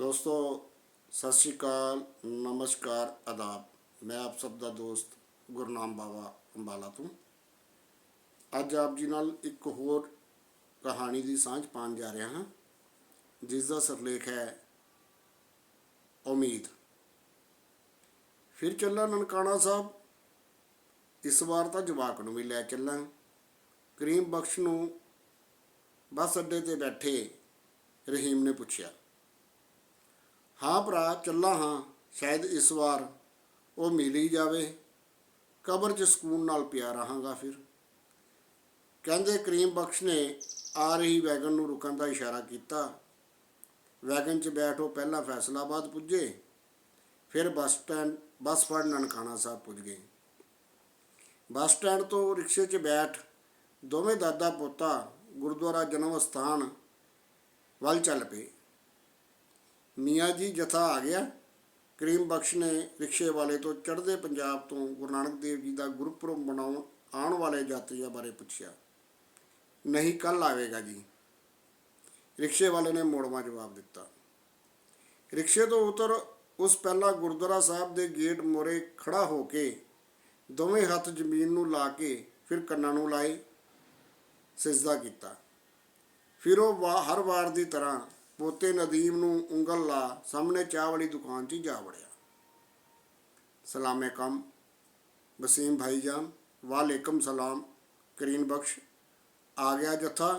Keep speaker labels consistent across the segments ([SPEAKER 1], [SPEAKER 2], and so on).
[SPEAKER 1] ਦੋਸਤੋ, ਸਤਿ ਸ਼੍ਰੀ ਅਕਾਲ, ਨਮਸਕਾਰ ਆਦਾਬ ਮੈਂ ਆਪ ਸਭ ਦਾ ਦੋਸਤ ਗੁਰਨਾਮ ਬਾਵਾ ਅੰਬਾਲਾ ਤੋਂ। ਅੱਜ ਆਪ ਜੀ ਨਾਲ ਇੱਕ ਹੋਰ ਕਹਾਣੀ ਦੀ ਸਾਂਝ ਪਾਉਣ ਜਾ ਰਿਹਾ ਹਾਂ, ਜਿਸ ਦਾ ਸਿਰਲੇਖ ਹੈ, ਉਮੀਦ। ਫਿਰ ਚੱਲਾਂ ਨਨਕਾਣਾ ਸਾਹਿਬ। ਇਸ ਵਾਰ ਤਾਂ ਜਵਾਕ ਨੂੰ ਵੀ ਲੈ ਚੱਲਾਂ। ਕਰੀਮ ਬਖਸ਼ ਨੂੰ ਬੱਸ ਅੱਡੇ ਤੇ ਬੈਠੇ ਰਹੀਮ ਨੇ ਪੁੱਛਿਆ। ਹਾਂ ਭਰਾ, ਚੱਲਾਂ ਹਾਂ, ਸ਼ਾਇਦ ਇਸ ਵਾਰ ਉਹ ਮਿਲ ਹੀ ਜਾਵੇ। ਕਬਰ 'ਚ ਸਕੂਨ ਨਾਲ ਪਿਆ ਰਹਾਂਗਾ ਫਿਰ। ਕਹਿੰਦੇ ਕਰੀਮ ਬਖਸ਼ ਨੇ ਆ ਰਹੀ ਵੈਗਨ ਨੂੰ ਰੁਕਣ ਦਾ ਇਸ਼ਾਰਾ ਕੀਤਾ। ਵੈਗਨ 'ਚ ਬੈਠ ਉਹ ਪਹਿਲਾਂ ਫੈਸਲਾਬਾਦ ਪੁੱਜੇ, ਫਿਰ ਬੱਸ ਸਟੈਂਡ, ਬੱਸ ਫੜ ਨਨਕਾਣਾ ਸਾਹਿਬ ਪੁੱਜ ਗਏ। ਬੱਸ ਸਟੈਂਡ ਤੋਂ ਰਿਕਸ਼ੇ 'ਚ ਬੈਠ ਦੋਵੇਂ ਦਾਦਾ ਪੋਤਾ ਗੁਰਦੁਆਰਾ ਜਨਮ ਸਥਾਨ ਵੱਲ ਚੱਲ ਪਏ। ਮੀਆਂ ਜੀ ਜਥਾ ਆ ਗਿਆ। ਕਰੀਮ ਬਖਸ਼ ਨੇ ਰਿਕਸ਼ੇ ਵਾਲੇ ਤੋਂ ਚੜ੍ਹਦੇ ਪੰਜਾਬ ਤੋਂ ਗੁਰੂ ਨਾਨਕ ਦੇਵ ਜੀ ਦਾ ਗੁਰਪੁਰਬ ਮਨਾਉਣ ਆਉਣ ਵਾਲੇ ਯਾਤਰੀਆਂ ਬਾਰੇ ਪੁੱਛਿਆ। ਨਹੀਂ ਕੱਲ ਆਵੇਗਾ ਜੀ। ਰਿਕਸ਼ੇ ਵਾਲੇ ਨੇ ਮੋੜਵਾ ਜਵਾਬ ਦਿੱਤਾ। ਰਿਕਸ਼ੇ ਤੋਂ ਉਤਰ ਉਸ ਪਹਿਲਾ ਗੁਰਦੁਆਰਾ ਸਾਹਿਬ ਦੇ ਗੇਟ ਮੋਰੇ ਖੜਾ ਹੋ ਕੇ ਦੋਵੇਂ ਹੱਥ ਜ਼ਮੀਨ ਨੂੰ ਲਾ ਕੇ ਫਿਰ ਕੰਨਾਂ ਨੂੰ ਲਾਏ, ਸਿਜਦਾ ਕੀਤਾ। ਫਿਰ ਉਹ ਵਾ- ਹਰ ਵਾਰ ਦੀ ਤਰ੍ਹਾਂ ਪੋਤੇ ਨਦੀਮ ਨੂੰ ਉਂਗਲ ਲਾ ਸਾਹਮਣੇ ਚਾਹ ਵਾਲੀ ਦੁਕਾਨ 'ਚ ਜਾ ਵੜਿਆ। ਸਲਾਮੇ ਕਮ, ਵਸੀਮ ਭਾਈਜਾਨ ਵਾਲੇਕਮ ਸਲਾਮ ਕਰੀਨ ਬਖਸ਼, ਆ ਗਿਆ ਜਥਾ,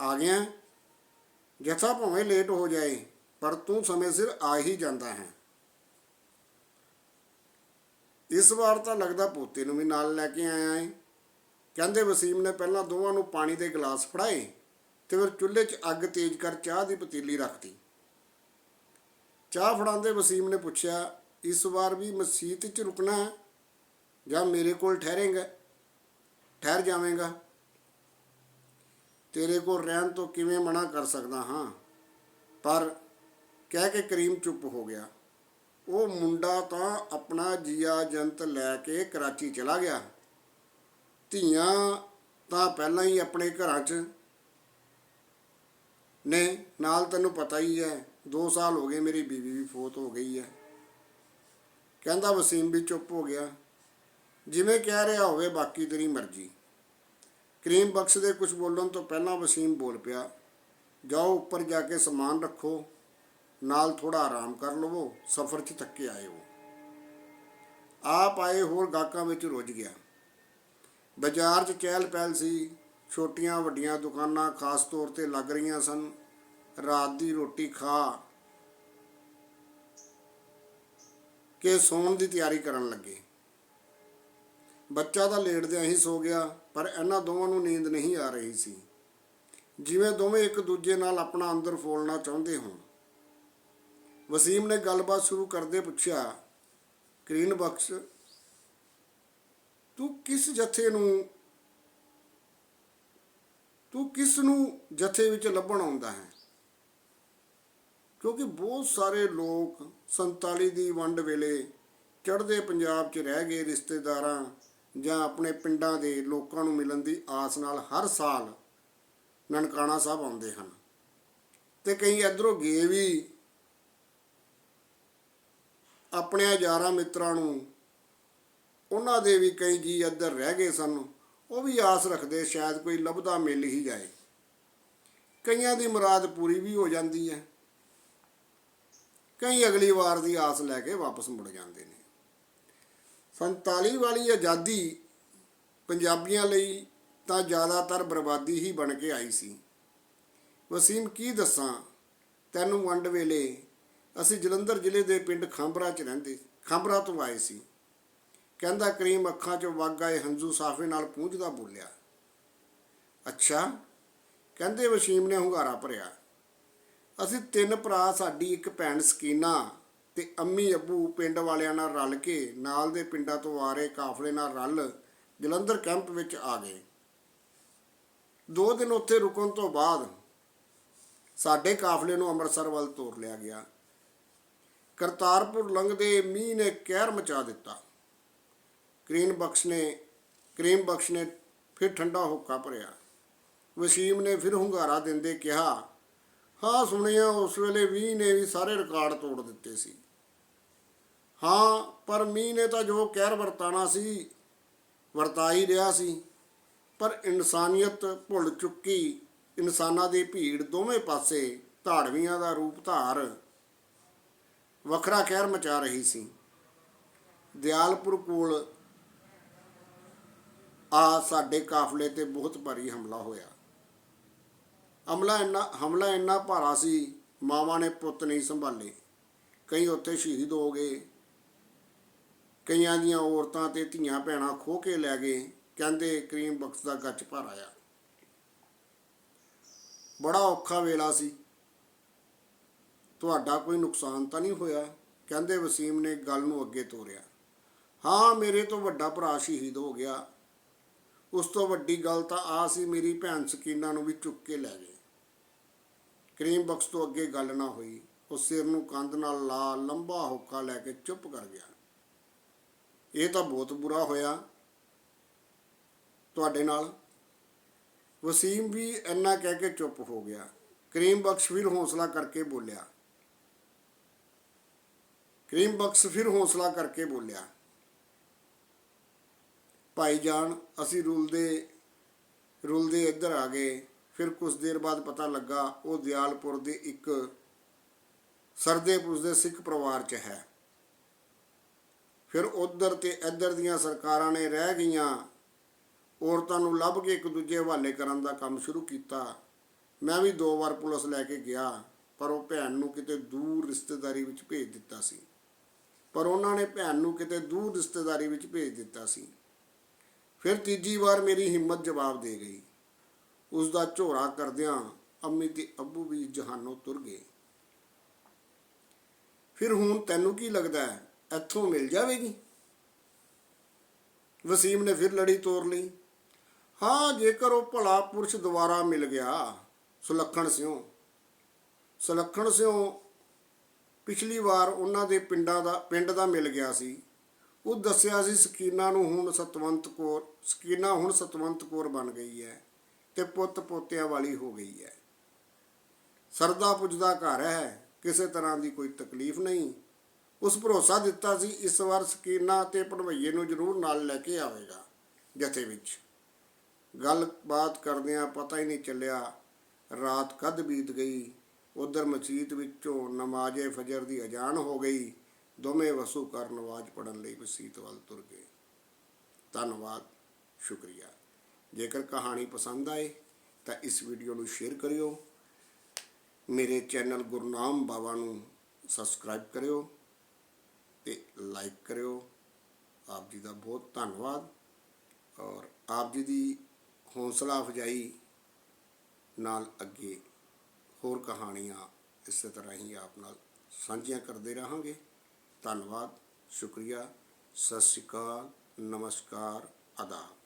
[SPEAKER 1] ਆ ਗਿਆ। ਜਥਾ ਭਾਵੇਂ ਲੇਟ ਹੋ ਜਾਏ, ਪਰ ਤੂੰ ਸਮੇਂ ਸਿਰ ਆ ਹੀ ਜਾਂਦਾ ਹੈ। ਇਸ ਵਾਰ ਤਾਂ ਲੱਗਦਾ ਪੋਤੇ ਨੂੰ ਵੀ ਨਾਲ ਲੈ ਕੇ ਆਇਆ ਏ। ਕਹਿੰਦੇ ਵਸੀਮ ਨੇ ਪਹਿਲਾਂ ਦੋਵਾਂ ਨੂੰ ਪਾਣੀ ਦੇ ਗਲਾਸ ਫੜਾਏ। ਤੇ ਫਿਰ ਚੁੱਲ੍ਹੇ 'ਚ ਅੱਗ ਤੇਜ਼ ਕਰ ਚਾਹ ਦੀ ਪਤੀਲੀ ਰੱਖਤੀ। ਚਾਹ ਫੜਾਉਂਦੇ ਵਸੀਮ ਨੇ ਪੁੱਛਿਆ, ਇਸ ਵਾਰ ਵੀ ਮਸਜਿਦ 'ਚ ਰੁਕਣਾ ਹੈ ਜਾਂ ਮੇਰੇ ਕੋਲ ਠਹਿਰੇਗਾ? ਠਹਿਰ ਜਾਵੇਂਗਾ? ਤੇਰੇ ਕੋਲ ਰਹਿਣ ਤੋਂ ਕਿਵੇਂ ਮਨਾ ਕਰ ਸਕਦਾ ਹਾਂ? ਪਰ ਕਹਿ ਕੇ ਕਰੀਮ ਚੁੱਪ ਹੋ ਗਿਆ। ਉਹ ਮੁੰਡਾ ਤਾਂ ਆਪਣਾ ਜੀਆ ਜੰਤ ਲੈ ਕੇ ਕਰਾਚੀ ਚਲਾ ਗਿਆ। ਧੀਆਂ ਤਾਂ ਪਹਿਲਾਂ ਹੀ ਆਪਣੇ ਘਰਾਂ 'ਚ ਨੇ, ਨਾਲ ਤੈਨੂੰ ਪਤਾ ਹੀ ਹੈ 2 ਸਾਲ ਹੋ ਗਏ ਮੇਰੀ ਬੀਵੀ ਵੀ ਫੋਤ ਹੋ ਗਈ ਹੈ। ਕਹਿੰਦਾ ਵਸੀਮ ਵੀ ਚੁੱਪ ਹੋ ਗਿਆ। ਜਿਵੇਂ ਕਹਿ ਰਿਹਾ ਹੋਵੇ ਬਾਕੀ ਤੇਰੀ ਮਰਜ਼ੀ। ਕਰੀਮ ਬਖਸ਼ ਦੇ ਕੁਝ ਬੋਲਣ ਤੋਂ ਪਹਿਲਾਂ ਵਸੀਮ ਬੋਲ ਪਿਆ, ਜਾਓ ਉੱਪਰ ਜਾ ਕੇ ਸਮਾਨ ਰੱਖੋ, ਨਾਲ ਥੋੜਾ ਆਰਾਮ ਕਰ ਲਵੋ, ਸਫ਼ਰ 'ਚ ਥੱਕੇ ਆਏ ਹੋ। ਆਪ ਆਏ ਹੋਰ ਗਾਹਕਾਂ ਵਿੱਚ ਰੁੱਝ ਗਿਆ। ਬਾਜ਼ਾਰ 'ਚ ਚਹਿਲ ਪਹਿਲ ਸੀ। ਛੋਟੀਆਂ ਵੱਡੀਆਂ ਦੁਕਾਨਾਂ ਖਾਸ ਤੌਰ ਤੇ ਲੱਗ ਰਹੀਆਂ ਸਨ। ਰਾਤ ਦੀ ਰੋਟੀ ਖਾ ਕੇ ਸੌਣ ਦੀ ਤਿਆਰੀ ਕਰਨ ਲੱਗੇ। ਬੱਚਾ ਤਾਂ ਲੇਟਦਿਆਂ ਹੀ ਸੋ ਗਿਆ, ਪਰ ਇਹਨਾਂ ਦੋਵਾਂ ਨੂੰ ਨੀਂਦ ਨਹੀਂ ਆ ਰਹੀ ਸੀ। ਜਿਵੇਂ ਦੋਵੇਂ ਇੱਕ ਦੂਜੇ ਨਾਲ ਆਪਣਾ ਅੰਦਰ ਫੋਲਣਾ ਚਾਹੁੰਦੇ ਹੋਣ। ਵਸੀਮ ਨੇ ਗੱਲਬਾਤ ਸ਼ੁਰੂ ਕਰਦੇ ਪੁੱਛਿਆ, ਕਰੀਨ ਬਖਸ਼, ਤੂੰ ਕਿਸ ਜਥੇ ਨੂੰ ਤੂੰ ਕਿਸ ਨੂੰ ਜਥੇ ਵਿੱਚ ਲੱਭਣ ਆਉਂਦਾ ਹੈ? ਕਿਉਂਕਿ ਬਹੁਤ ਸਾਰੇ ਲੋਕ 47 ਦੀ ਵੰਡ ਵੇਲੇ ਚੜ੍ਹਦੇ ਪੰਜਾਬ 'ਚ ਰਹਿ ਗਏ ਰਿਸ਼ਤੇਦਾਰਾਂ ਜਾਂ ਆਪਣੇ ਪਿੰਡਾਂ ਦੇ ਲੋਕਾਂ ਨੂੰ ਮਿਲਣ ਦੀ ਆਸ ਨਾਲ ਹਰ ਸਾਲ ਨਨਕਾਣਾ ਸਾਹਿਬ ਆਉਂਦੇ ਹਨ। ਤੇ ਕਈ ਇਧਰੋਂ ਗਏ ਵੀ ਆਪਣੇ ਯਾਰਾਂ ਮਿੱਤਰਾਂ ਨੂੰ, ਉਹਨਾਂ ਦੇ ਵੀ ਕਈ ਜੀ ਇੱਧਰ ਰਹਿ ਗਏ ਸਨ। ਉਹ ਵੀ ਆਸ ਰੱਖਦੇ ਸ਼ਾਇਦ ਕੋਈ ਲੱਭਦਾ ਮਿਲ ਹੀ ਜਾਏ। ਕਈਆਂ ਦੀ ਮੁਰਾਦ ਪੂਰੀ ਵੀ ਹੋ ਜਾਂਦੀ ਹੈ। ਕਈ ਅਗਲੀ ਵਾਰ ਦੀ ਆਸ ਲੈ ਕੇ ਵਾਪਸ ਮੁੜ ਜਾਂਦੇ ਨੇ। 47 ਵਾਲੀ ਆਜ਼ਾਦੀ ਪੰਜਾਬੀਆਂ ਲਈ ਤਾਂ ਜ਼ਿਆਦਾਤਰ ਬਰਬਾਦੀ ਹੀ ਬਣ ਕੇ ਆਈ ਸੀ। ਵਸੀਮ, ਕੀ ਦੱਸਾਂ? ਤੈਨੂੰ ਵੰਡ ਵੇਲੇ ਅਸੀਂ ਜਲੰਧਰ ਜ਼ਿਲ੍ਹੇ ਦੇ ਪਿੰਡ ਖਾਂਬਰਾ 'ਚ ਰਹਿੰਦੇ, ਖਾਂਬਰਾ ਤੋਂ ਆਏ ਸੀ। ਕਹਿੰਦਾ ਕਰੀਮ ਅੱਖਾਂ 'ਚ ਵਗ ਆਏ ਹੰਝੂ ਸਾਫੇ ਨਾਲ ਪੂੰਝਦਾ ਬੋਲਿਆ। ਅੱਛਾ, ਕਹਿੰਦੇ ਵਸੀਮ ਨੇ ਹੁੰਗਾਰਾ ਭਰਿਆ। ਅਸੀਂ ਤਿੰਨ ਭਰਾ, ਸਾਡੀ ਇੱਕ ਭੈਣ ਸਕੀਨਾ ਤੇ ਅੰਮੀ ਅੱਬੂ ਪਿੰਡ ਵਾਲਿਆਂ ਨਾਲ ਰਲ ਕੇ ਨਾਲ ਦੇ ਪਿੰਡਾਂ ਤੋਂ ਆ ਰਹੇ ਕਾਫਲੇ ਨਾਲ ਰਲ ਜਲੰਧਰ ਕੈਂਪ ਵਿੱਚ ਆ ਗਏ। ਦੋ ਦਿਨ ਉੱਥੇ ਰੁਕਣ ਤੋਂ ਬਾਅਦ ਸਾਡੇ ਕਾਫਲੇ ਨੂੰ ਅੰਮ੍ਰਿਤਸਰ ਵੱਲ ਤੋਰ ਲਿਆ ਗਿਆ। ਕਰਤਾਰਪੁਰ ਲੰਘਦੇ ਮੀਂਹ ਨੇ ਕਹਿਰ ਮਚਾ ਦਿੱਤਾ। ਕਰੀਮ ਬਖਸ਼ ਨੇ, ਕਰੀਮ ਬਖਸ਼ ਨੇ ਫਿਰ ਠੰਡਾ ਹੋਕਾ ਭਰਿਆ। ਵਸੀਮ ਨੇ ਫਿਰ ਹੁੰਗਾਰਾ ਦਿੰਦੇ ਕਿਹਾ, ਹਾਂ, ਸੁਣਿਆ, ਉਸ ਵੇਲੇ ਮੀਂਹ ਨੇ ਵੀ ਸਾਰੇ ਰਿਕਾਰਡ ਤੋੜ ਦਿੱਤੇ ਸੀ। ਹਾਂ, ਪਰ ਮੀਂਹ ਨੇ ਤਾਂ ਜੋ ਕਹਿਰ ਵਰਤਾਣਾ ਸੀ, ਵਰਤਾ ਹੀ ਰਿਹਾ ਸੀ। ਪਰ ਇਨਸਾਨੀਅਤ ਭੁੱਲ ਚੁੱਕੀ, ਇਨਸਾਨਾਂ ਦੀ ਭੀੜ ਦੋਵੇਂ ਪਾਸੇ ਧਾੜਵੀਆਂ ਦਾ ਰੂਪ ਧਾਰ ਵੱਖਰਾ ਕਹਿਰ ਮਚਾ ਰਹੀ ਸੀ। ਦਿਆਲਪੁਰ ਕੋਲ ਆ ਸਾਡੇ ਕਾਫਲੇ ਤੇ ਬਹੁਤ ਭਾਰੀ ਹਮਲਾ ਹੋਇਆ। ਹਮਲਾ ਇੰਨਾ ਹਮਲਾ ਇੰਨਾ ਭਾਰਾ ਸੀ, ਮਾਵਾਂ ਨੇ ਪੁੱਤ ਨਹੀਂ ਸੰਭਾਲੇ। ਕਈ ਉੱਥੇ ਸ਼ਹੀਦ ਹੋ ਗਏ। ਕਈਆਂ ਦੀਆਂ ਔਰਤਾਂ ਤੇ ਧੀਆਂ ਭੈਣਾਂ ਖੋ ਕੇ ਲੈ ਗਏ। ਕਹਿੰਦੇ ਕਰੀਮ ਬਖਸ਼ ਦਾ ਗੱਚ ਭਰ ਆਇਆ। ਬੜਾ ਔਖਾ ਵੇਲਾ ਸੀ। ਤੁਹਾਡਾ ਕੋਈ ਨੁਕਸਾਨ ਤਾਂ ਨਹੀਂ ਹੋਇਆ? ਕਹਿੰਦੇ ਵਸੀਮ ਨੇ ਗੱਲ ਨੂੰ ਅੱਗੇ ਤੋਰਿਆ। ਹਾਂ, ਮੇਰੇ ਤੋਂ ਵੱਡਾ ਭਰਾ ਸ਼ਹੀਦ ਹੋ ਗਿਆ। ਉਸ ਤੋਂ ਵੱਡੀ ਗੱਲ ਤਾਂ ਆ ਸੀ ਮੇਰੀ ਭੈਣ ਸਕੀਨਾ ਨੂੰ ਵੀ ਚੁੱਕ ਕੇ ਲੈ ਗਏ। ਕਰੀਮ ਬਖਸ਼ ਤੋਂ ਅੱਗੇ ਗੱਲ ਨਾ ਹੋਈ। ਉਹ ਸਿਰ ਨੂੰ ਕੰਧ ਨਾਲ ਲਾ ਲੰਬਾ ਹੋਕਾ ਲੈ ਕੇ ਚੁੱਪ ਕਰ ਗਿਆ। ਇਹ ਤਾਂ ਬਹੁਤ ਬੁਰਾ ਹੋਇਆ ਤੁਹਾਡੇ ਨਾਲ। ਵਸੀਮ ਵੀ ਇੰਨਾ ਕਹਿ ਕੇ ਚੁੱਪ ਹੋ ਗਿਆ। ਕਰੀਮ ਬਖਸ਼ ਫਿਰ ਹੌਸਲਾ ਕਰਕੇ ਬੋਲਿਆ। ਕਰੀਮ ਬਖਸ਼ ਫਿਰ ਹੌਸਲਾ ਕਰਕੇ ਬੋਲਿਆ। ਭਾਈ ਜਾਨ ਅਸੀਂ ਰੁਲਦੇ ਰੁਲਦੇ ਇੱਧਰ ਆ ਗਏ। ਫਿਰ ਕੁਝ ਦੇਰ ਬਾਅਦ ਪਤਾ ਲੱਗਾ, ਉਹ ਦਿਆਲਪੁਰ ਦੇ ਇੱਕ ਸਰਦੇ ਦੇ ਸਿੱਖ ਪਰਿਵਾਰ 'ਚ ਹੈ। ਫਿਰ ਉਧਰ ਤੇ ਇੱਧਰ ਦੀਆਂ ਸਰਕਾਰਾਂ ਨੇ ਰਹਿ ਗਈਆਂ। ਔਰਤਾਂ ਨੂੰ ਲੱਭ ਕੇ ਇੱਕ ਦੂਜੇ ਹਵਾਲੇ ਕਰਨ ਦਾ ਕੰਮ ਸ਼ੁਰੂ ਕੀਤਾ। ਮੈਂ ਵੀ ਦੋ ਵਾਰ ਪੁਲਿਸ ਲੈ ਕੇ ਗਿਆ, ਪਰ ਉਹ ਭੈਣ ਨੂੰ ਕਿਤੇ ਦੂਰ ਰਿਸ਼ਤੇਦਾਰੀ ਵਿੱਚ ਭੇਜ ਦਿੱਤਾ ਸੀ। ਪਰ ਉਹਨਾਂ ਨੇ ਭੈਣ ਨੂੰ ਕਿਤੇ ਦੂਰ ਰਿਸ਼ਤੇਦਾਰੀ ਵਿੱਚ ਭੇਜ ਦਿੱਤਾ ਸੀ। ਫਿਰ ਤੀਜੀ ਵਾਰ ਮੇਰੀ ਹਿੰਮਤ ਜਵਾਬ ਦੇ ਗਈ। ਉਸ ਦਾ ਝੋਰਾ ਕਰਦਿਆਂ ਅੰਮੀ ਤੇ ਅੱਬੂ ਵੀ ਜਹਾਨੋਂ ਤੁਰ ਗਏ। ਫਿਰ ਹੁਣ ਤੈਨੂੰ ਕੀ ਲੱਗਦਾ ਹੈ? ਇੱਥੋਂ ਮਿਲ ਜਾਵੇਗੀ? ਵਸੀਮ ਨੇ ਫਿਰ ਲੜੀ ਤੋੜ ਲਈ। ਹਾਂ, ਜੇਕਰ ਉਹ ਭਲਾ ਪੁਰਸ਼ ਦੁਬਾਰਾ ਮਿਲ ਗਿਆ, ਸੁਲੱਖਣ ਸਿਓ ਸੁਲੱਖਣ ਸਿਓ ਪਿਛਲੀ ਵਾਰ ਉਹਨਾਂ ਦੇ ਪਿੰਡਾਂ ਦਾ ਪਿੰਡ ਦਾ ਮਿਲ ਗਿਆ ਸੀ। ਉਹ ਦੱਸਿਆ ਸੀ ਸਕੀਨਾ ਨੂੰ ਹੁਣ ਸਤਵੰਤ ਕੌਰ, ਸਕੀਨਾ ਹੁਣ ਸਤਵੰਤ ਕੌਰ ਬਣ ਗਈ ਹੈ ਤੇ ਪੁੱਤ ਪੋਤਿਆਂ ਵਾਲੀ ਹੋ ਗਈ ਹੈ। ਸਰਦਾ ਪੁੱਜਦਾ ਘਰ ਹੈ, ਕਿਸੇ ਤਰ੍ਹਾਂ ਦੀ ਕੋਈ ਤਕਲੀਫ ਨਹੀਂ। ਉਸ ਭਰੋਸਾ ਦਿੱਤਾ ਸੀ ਇਸ ਵਾਰ ਸਕੀਨਾ ਤੇ ਭਣਵਈਏ ਨੂੰ ਜ਼ਰੂਰ ਨਾਲ ਲੈ ਕੇ ਆਵੇਗਾ, ਜਥੇ ਵਿੱਚ। ਗੱਲਬਾਤ ਕਰਦਿਆਂ ਪਤਾ ਹੀ ਨਹੀਂ ਚੱਲਿਆ, ਰਾਤ ਕਦ ਬੀਤ ਗਈ, ਉਧਰ ਮਸਜਿਦ ਵਿੱਚੋਂ ਨਮਾਜ਼ੇ ਫਜਰ ਦੀ ਅਜ਼ਾਨ ਹੋ ਗਈ। ਦੋਵੇਂ ਵਸੂ ਕਰ ਆਵਾਜ਼ ਪੜਨ ਲਈ ਵਸੀਤ ਵੱਲ ਤੁਰ ਗਏ। ਧੰਨਵਾਦ, ਸ਼ੁਕਰੀਆ। ਜੇਕਰ ਕਹਾਣੀ ਪਸੰਦ ਆਏ, ਤਾਂ ਇਸ ਵੀਡੀਓ ਨੂੰ ਸ਼ੇਅਰ ਕਰਿਓ। ਮੇਰੇ ਚੈਨਲ ਗੁਰਨਾਮ ਬਾਵਾ ਨੂੰ ਸਬਸਕ੍ਰਾਈਬ ਕਰਿਓ ਤੇ ਲਾਈਕ ਕਰਿਓ। ਆਪ ਜੀ ਦਾ ਬਹੁਤ ਧੰਨਵਾਦ। ਔਰ ਆਪ ਜੀ ਦੀ ਹੌਸਲਾ ਅਫਜਾਈ ਨਾਲ ਅੱਗੇ ਹੋਰ ਕਹਾਣੀਆਂ ਇਸੇ ਤਰ੍ਹਾਂ ਹੀ ਆਪ ਨਾਲ ਸਾਂਝੀਆਂ ਕਰਦੇ ਰਹਾਂਗੇ। ਧੰਨਵਾਦ ਸ਼ੁਕਰੀਆ ਸਤਿ ਸ਼੍ਰੀ ਅਕਾਲ ਨਮਸਕਾਰ ਆਦਾਬ